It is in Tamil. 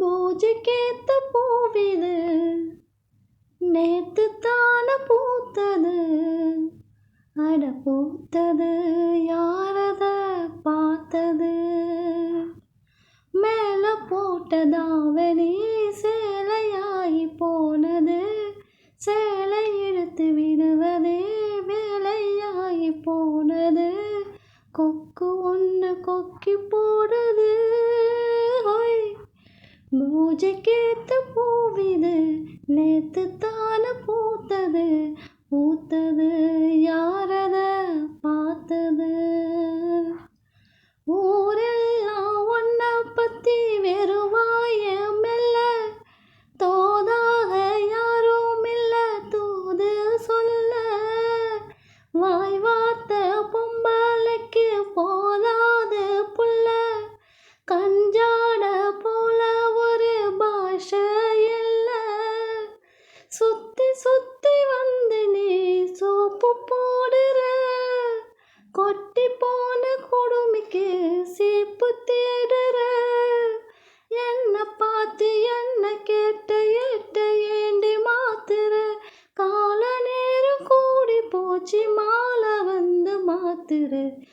பூஜைக்கேத்த பூவிது நேத்து தான பூத்தது. அட பூத்தது யாரத பார்த்தது? மேல போட்டதாவணி சேலையாகி போனது. சேலை இழுத்து விடுவதே வேலையாகி போனது. கொக்கு ஒன்று கொக்கி பூஜைக்கேத்த பூவிது நேத்து சுத்தி வந்து நீ சோப்பு போடுற. கொட்டி போன குடுமிக்கு சீப்பு தேடுற. என்ன பார்த்து என்ன கேட்ட எட்ட ஏண்டி மாத்துற. கால நேரம் கூடி போச்சு மாலை வந்து மாத்துற.